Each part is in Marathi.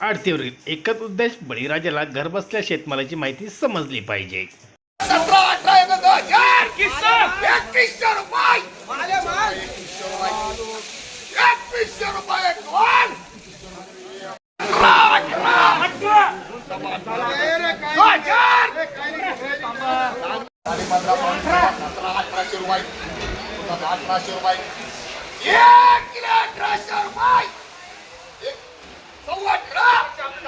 आरतीवरील एकच उद्देश बळीराजाला घरबसल्या शेतमालाची माहिती समजली पाहिजे. सतरा अठरा एक हजार एकवीसशे रुपये एकवीसशे रुपये दोन अठरा अठरा हजार सतरा अठराशे रुपये सतरा अठराशे रुपये एक किलो अठराशे रुपये एक सव्वा अठरा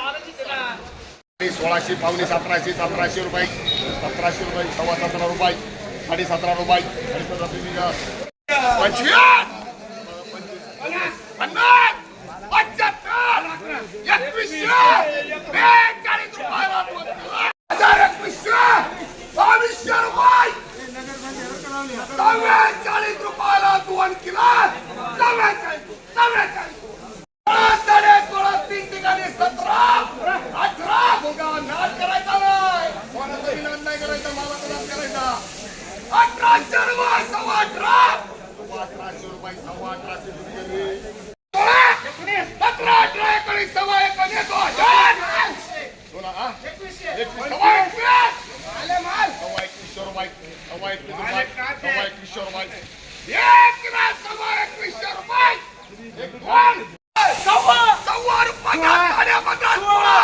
आणि सोळाशे पावणे सतराशे सतराशे रुपये सतराशे रुपये सव्वा सतरा रुपये साडे सतरा रुपये साडे सतरा पंचवीस अठराशे रुपये सव्वा अठरा सव्वा अठराशे रुपये सव्वा अठराशे रुपये सोळा सतरा अठरा एकोणीस सव्वा एकोणीस दोन हजार सोळा हा एकवीस सव्वा एकवीस सव्वा एकवीसशे रुपये सव्वा एकवीस रुपये सव्वा एकवीसशे रुपये एक किलो सव्वा एकवीसशे रुपये एक दोन सव्वा सव्वा रुपये साडे पंधरा सोळा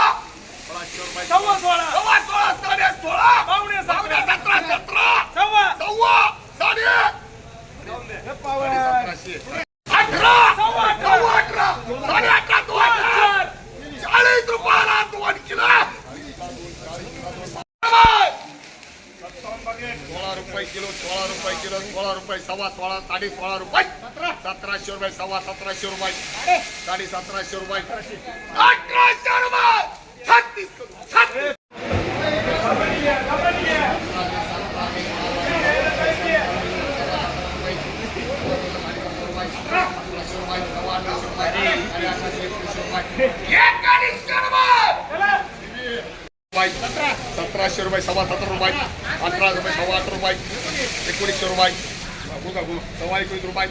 सव्वा सोळा सव्वा सोळा साडे सोळा पावणे पावणे सतरा सतरा सव्वा सव्वा साडे सतराशे अठरा! अठरा! साडे अठरा! दोन चाळीस रुपयाला दोन किलो! सोळा रुपये किलो सोळा रुपये किलो सोळा रुपये सव्वा सोळा साडे सोळा रुपये. सतराशे रुपये सव्वा सतराशे रुपये. साडे सतराशे रुपये. अठराशे रुपये! छत्तीस सतराशे रुपये सव्वा सतरा रुपये अठरा रुपये सव्वा अठरा रुपये एकोणीसशे रुपये बघू का बघू सव्वा एकोणीस रुपये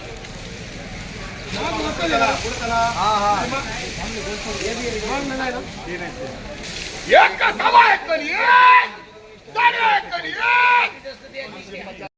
एक सव्वा एक